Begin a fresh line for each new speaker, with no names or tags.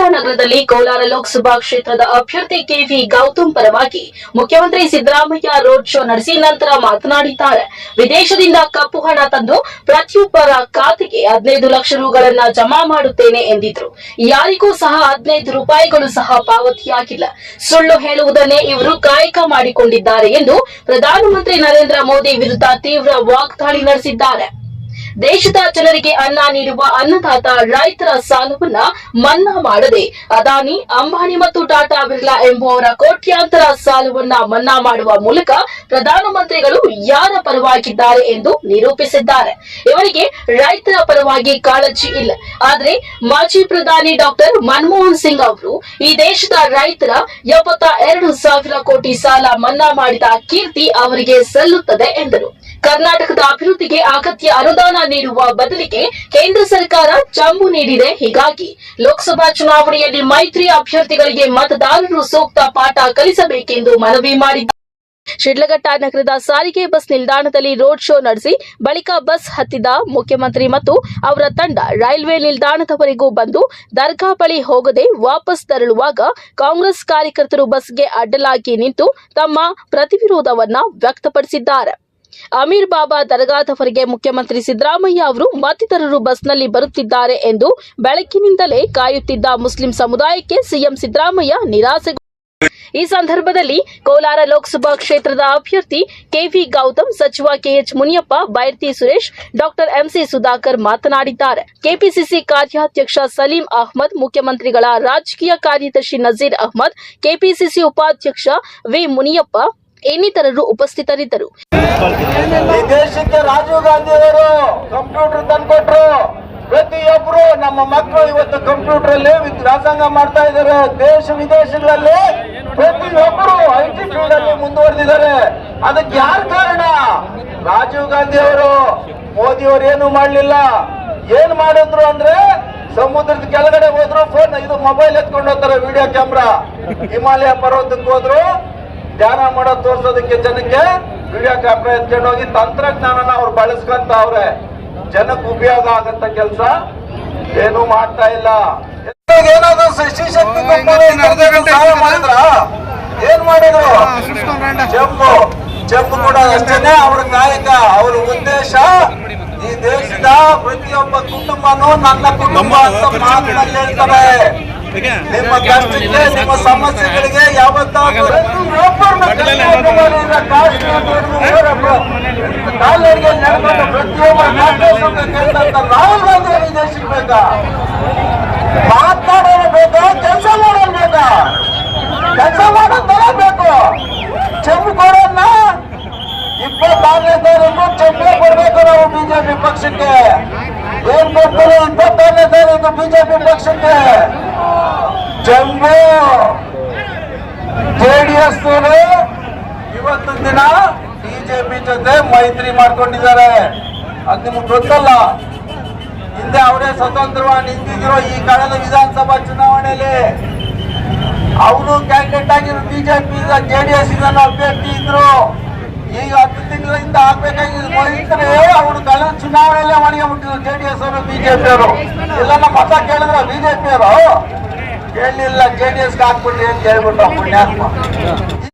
ನಗರದಲ್ಲಿ ಕೋಲಾರ ಲೋಕಸಭಾ ಕ್ಷೇತ್ರದ ಅಭ್ಯರ್ಥಿ ಕೆವಿ ಗೌತಮ್ ಪರವಾಗಿ ಮುಖ್ಯಮಂತ್ರಿ ಸಿದ್ದರಾಮಯ್ಯ ರೋಡ್ ಶೋ ನಡೆಸಿ ನಂತರ ಮಾತನಾಡಿದ್ದಾರೆ. ವಿದೇಶದಿಂದ ಕಪ್ಪು ಹಣ ತಂದು ಪ್ರತಿಯೊಬ್ಬರ ಖಾತೆಗೆ ಹದಿನೈದು ಲಕ್ಷ ರೂಗಳನ್ನ ಜಮಾ ಮಾಡುತ್ತೇನೆ ಎಂದಿದ್ರು. ಯಾರಿಗೂ ಸಹ ಹದಿನೈದು ರೂಪಾಯಿಗಳು ಸಹ ಪಾವತಿಯಾಗಿಲ್ಲ. ಸುಳ್ಳು ಹೇಳುವುದನ್ನೇ ಇವರು ಕಾಯಕ ಮಾಡಿಕೊಂಡಿದ್ದಾರೆ ಎಂದು ಪ್ರಧಾನಮಂತ್ರಿ ನರೇಂದ್ರ ಮೋದಿ ವಿರುದ್ಧ ತೀವ್ರ ವಾಗ್ದಾಳಿ ನಡೆಸಿದ್ದಾರೆ. ದೇಶದ ಜನರಿಗೆ ಅನ್ನ ನೀಡುವ ಅನ್ನದಾತ ರೈತರ ಸಾಲವನ್ನ ಮನ್ನಾ ಮಾಡದೆ ಅದಾನಿ, ಅಂಬಾನಿ ಮತ್ತು ಟಾಟಾ ಬಿರ್ಲಾ ಎಂಬುವವರ ಕೋಟ್ಯಾಂತರ ಸಾಲವನ್ನ ಮನ್ನಾ ಮಾಡುವ ಮೂಲಕ ಪ್ರಧಾನಮಂತ್ರಿಗಳು ಯಾರ ಪರವಾಗಿದ್ದಾರೆ ಎಂದು ನಿರೂಪಿಸಿದ್ದಾರೆ. ಇವರಿಗೆ ರೈತರ ಪರವಾಗಿ ಕಾಳಜಿ ಇಲ್ಲ. ಆದ್ರೆ ಮಾಜಿ ಪ್ರಧಾನಿ ಡಾಕ್ಟರ್ ಮನಮೋಹನ್ ಸಿಂಗ್ ಅವರು ಈ ದೇಶದ ರೈತರ ಎಪ್ಪತ್ತ ಎರಡು ಸಾವಿರ ಕೋಟಿ ಸಾಲ ಮನ್ನಾ ಮಾಡಿದ ಕೀರ್ತಿ ಅವರಿಗೆ ಸಲ್ಲುತ್ತದೆ ಎಂದರು. ಕರ್ನಾಟಕದ ಅಭಿವೃದ್ಧಿಗೆ ಅಗತ್ಯ ಅನುದಾನ ನೀಡುವ ಬದಲಿಗೆ ಕೇಂದ್ರ ಸರ್ಕಾರ ಚಂಬು ನೀಡಿದೆ. ಹೀಗಾಗಿ ಲೋಕಸಭಾ ಚುನಾವಣೆಯಲ್ಲಿ ಮೈತ್ರಿ ಅಭ್ಯರ್ಥಿಗಳಿಗೆ ಮತದಾರರು ಸೂಕ್ತ ಪಾಠ ಕಲಿಸಬೇಕೆಂದು ಮನವಿ ಮಾಡಿದ್ದಾರೆ ಶಿಡ್ಲಘಟ್ಟ ನಗರದ ಸಾರಿಗೆ ಬಸ್ ನಿಲ್ದಾಣದಲ್ಲಿ ರೋಡ್ ಶೋ ನಡೆಸಿ ಬಳಿಕ ಬಸ್ ಹತ್ತಿದ ಮುಖ್ಯಮಂತ್ರಿ ಮತ್ತು ಅವರ ತಂಡ ರೈಲ್ವೆ ನಿಲ್ದಾಣದವರೆಗೂ ಬಂದು ದರ್ಗಾ ಬಳಿ ಹೋಗದೆ ವಾಪಸ್ ತೆರಳುವಾಗ ಕಾಂಗ್ರೆಸ್ ಕಾರ್ಯಕರ್ತರು ಬಸ್ಗೆ ಅಡ್ಡಲಾಗಿ ನಿಂತು ತಮ್ಮ ಪ್ರತಿವಿರೋಧವನ್ನ ವ್ಯಕ್ತಪಡಿಸಿದ್ದಾರೆ. ಅಮೀರ್ ಬಾಬಾ ದರಗಾದವರಿಗೆ ಮುಖ್ಯಮಂತ್ರಿ ಸಿದ್ದರಾಮಯ್ಯ ಅವರು ಮತ್ತಿತರರು ಬಸ್ನಲ್ಲಿ ಬರುತ್ತಿದ್ದಾರೆ ಎಂದು ಬೆಳಕಿನಿಂದಲೇ ಕಾಯುತ್ತಿದ್ದ ಮುಸ್ಲಿಂ ಸಮುದಾಯಕ್ಕೆ ಸಿಎಂ ಸಿದ್ದರಾಮಯ್ಯ ನಿರಾಸೆ ಈ ಸಂದರ್ಭದಲ್ಲಿ ಕೋಲಾರ ಲೋಕಸಭಾ ಕ್ಷೇತ್ರದ ಅಭ್ಯರ್ಥಿ ಕೆವಿ ಗೌತಮ್, ಸಚಿವ K H Muniyappa, Byrathi Suresh, doctor MC Sudhakar ಮಾತನಾಡಿದ್ದಾರೆ. ಕೆಪಿಸಿಸಿ ಕಾರ್ಯಾಧ್ಯಕ್ಷ ಸಲೀಂ ಅಹ್ಮದ್, ಮುಖ್ಯಮಂತ್ರಿಗಳ ರಾಜಕೀಯ ಕಾರ್ಯದರ್ಶಿ ನಜೀರ್ ಅಹ್ಮದ್, ಕೆಪಿಸಿಸಿ ಉಪಾಧ್ಯಕ್ಷ ವಿ ಮುನಿಯಪ್ಪ, ಇನ್ನಿತರರು ಉಪಸ್ಥಿತರಿದ್ದರು.
ಈ ದೇಶಕ್ಕೆ ರಾಜೀವ್ ಗಾಂಧಿ ಅವರು ಕಂಪ್ಯೂಟರ್ ತಂದ್ಕೊಟ್ರು. ಪ್ರತಿಯೊಬ್ರು ನಮ್ಮ ಮಕ್ಕಳು ಇವತ್ತು ಕಂಪ್ಯೂಟರ್ ಅಲ್ಲಿ ವ್ಯಾಸಂಗ ಮಾಡ್ತಾ ಇದ್ದಾರೆ. ದೇಶ ವಿದೇಶಗಳಲ್ಲಿ ಪ್ರತಿಯೊಬ್ರು ಐ ಟಿ ಫೀಲ್ಡ್ ಅಲ್ಲಿ ಮುಂದುವರೆದಿದ್ದಾರೆ. ಅದಕ್ಕೆ ಯಾರ ಕಾರಣ? ರಾಜೀವ್ ಗಾಂಧಿ ಅವರು ಮೋದಿ ಅವರು ಏನು ಮಾಡ್ಲಿಲ್ಲ. ಏನ್ ಮಾಡಿದ್ರು ಅಂದ್ರೆ ಸಮುದ್ರದ ಕೆಳಗಡೆ ಹೋದ್ರು ಫೋನ್ ಇದು ಮೊಬೈಲ್ ಎತ್ಕೊಂಡು ಹೋಗ್ತಾರೆ ವಿಡಿಯೋ ಕ್ಯಾಮ್ರಾ ಹಿಮಾಲಯ ಪರ್ವತಕ್ಕೆ ಹೋದ್ರು. ಧ್ಯಾನ ಮಾಡೋದು ತೋರ್ಸೋದಕ್ಕೆ ಜನಕ್ಕೆ ವಿಡಿಯೋ ಕ್ಯಾಮ್ರಾ ಎತ್ಕೊಂಡು ಹೋಗಿ ತಂತ್ರಜ್ಞಾನನ ಅವ್ರು ಬಳಸ್ಕೊಂತ ಅವ್ರೆ ಜನಕ್ಕೆ ಉಪಯೋಗ ಆಗಂತ ಕೆಲಸ ಏನು ಮಾಡ್ತಾ ಇಲ್ಲ. ಏನಾದ್ರು ಮಾಡಿದ್ರ? ಏನ್ ಮಾಡಿದ್ರು? ಜಂಪು ಕೂಡ ಅಷ್ಟೇನೆ ಅವ್ರ ನಾಯಕ ಅವ್ರ ಉದ್ದೇಶ ಈ ದೇಶದ ಪ್ರತಿಯೊಬ್ಬ ಕುಟುಂಬನೂ ನನ್ನ ಕುಟುಂಬ ಅಂತ ಮಾತಿನಲ್ಲಿ ಹೇಳ್ತಾರೆ. ನಿಮ್ಮ ಕಷ್ಟಕ್ಕೆ ನಿಮ್ಮ ಸಮಸ್ಯೆಗಳಿಗೆ ಯಾವತ್ತಾದ್ರೂ ಒಬ್ಬರನ್ನ ನಡೆದ ಪ್ರತಿಯೊಬ್ಬ ರಾಹುಲ್ ಗಾಂಧಿ ಅವರಿಗೆ ಈ ದೇಶಕ್ಕೆ ಬೇಕಾ ಕೆಲಸ ಮಾಡೋಣ ಬೇಕಾ ಕೆಲಸ ಮಾಡೋದು ಬೇಕು ಚೆಂಬು ಕೊಡೋನ್ನ ಇಪ್ಪತ್ತಾರನೇ ತಾರೀಕು ಚೆಂಬೆ ಕೊಡ್ಬೇಕು ನಾವು ಬಿಜೆಪಿ ಪಕ್ಷಕ್ಕೆ ಏನ್ ಕೊಡ್ತಾರೆ ಇಪ್ಪತ್ತಾರನೇ ತಾರೀಕು ಬಿಜೆಪಿ ಪಕ್ಷಕ್ಕೆ ಚೆಂಬು ಜೆಡಿಎಸ್ ಇವತ್ತೊಂದು ದಿನ ಬಿಜೆಪಿ ಜೊತೆ ಮೈತ್ರಿ ಮಾಡ್ಕೊಂಡಿದ್ದಾರೆ. ಅದು ನಿಮ್ಗೆ ಗೊತ್ತಲ್ಲ, ಹಿಂದೆ ಅವರೇ ಸ್ವತಂತ್ರವಾಗಿ ನಿಂತಿದ್ರು ಈ ಕಳೆದ ವಿಧಾನಸಭಾ ಚುನಾವಣೆಯಲ್ಲಿ. ಅವರು ಕ್ಯಾಂಡಿಡೇಟ್ ಆಗಿರೋ ಬಿಜೆಪಿ ಜೆಡಿಎಸ್ ಇದನ್ನು ಅಭ್ಯರ್ಥಿ ಇದ್ರು. ಈಗ ಹತ್ತು ತಿಂಗಳಿಂದ ಆಗ್ಬೇಕಾಗಿದ್ದು ಮೈತ್ರಿ ಅವರು ಕಳೆದ ಚುನಾವಣೆಯಲ್ಲೇ ಮಾಡಿಬಿಟ್ಟಿದ್ರು ಜೆಡಿಎಸ್ ಅವರು ಬಿಜೆಪಿ ಅವರು. ಇಲ್ಲ ನಮ್ಮ ಮತ ಕೇಳಿದ್ರ ಬಿಜೆಪಿ ಅವರು? ಕೇಳಲಿಲ್ಲ ಜೆಡಿಎಸ್ ಹಾಕ್ಬಿಟ್ರಿ ಅಂತ ಹೇಳ್ಬಿಟ್ಟು